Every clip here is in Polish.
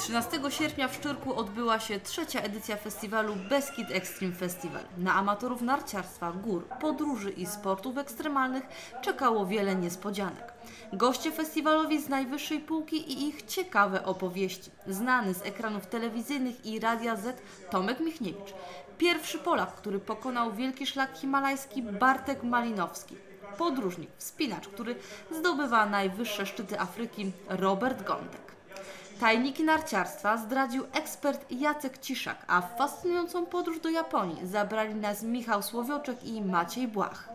13 sierpnia w Szczyrku odbyła się trzecia edycja festiwalu Beskid Extreme Festival. Na amatorów narciarstwa, gór, podróży i sportów ekstremalnych czekało wiele niespodzianek. Goście festiwalowi z najwyższej półki i ich ciekawe opowieści. Znany z ekranów telewizyjnych i Radia Z Tomek Michniewicz. Pierwszy Polak, który pokonał wielki szlak himalajski Bartek Malinowski. Podróżnik, wspinacz, który zdobywa najwyższe szczyty Afryki Robert Gądek. Tajniki narciarstwa zdradził ekspert Jacek Ciszak, a w fascynującą podróż do Japonii zabrali nas Michał Słowioczek i Maciej Błach.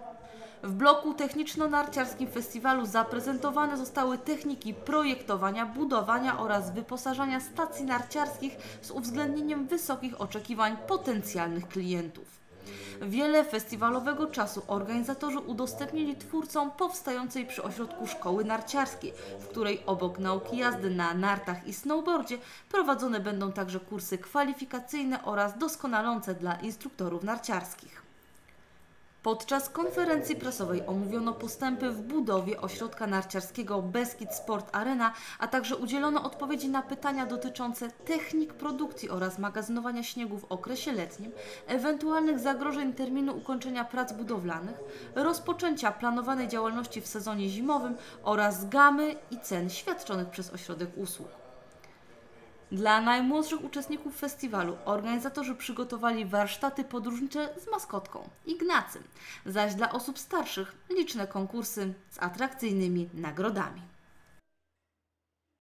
W bloku techniczno-narciarskim festiwalu zaprezentowane zostały techniki projektowania, budowania oraz wyposażania stacji narciarskich z uwzględnieniem wysokich oczekiwań potencjalnych klientów. Wiele festiwalowego czasu organizatorzy udostępnili twórcom powstającej przy ośrodku szkoły narciarskiej, w której obok nauki jazdy na nartach i snowboardzie prowadzone będą także kursy kwalifikacyjne oraz doskonalące dla instruktorów narciarskich. Podczas konferencji prasowej omówiono postępy w budowie ośrodka narciarskiego Beskid Sport Arena, a także udzielono odpowiedzi na pytania dotyczące technik produkcji oraz magazynowania śniegu w okresie letnim, ewentualnych zagrożeń terminu ukończenia prac budowlanych, rozpoczęcia planowanej działalności w sezonie zimowym oraz gamy i cen świadczonych przez ośrodek usług. Dla najmłodszych uczestników festiwalu organizatorzy przygotowali warsztaty podróżnicze z maskotką Ignacym, zaś dla osób starszych liczne konkursy z atrakcyjnymi nagrodami.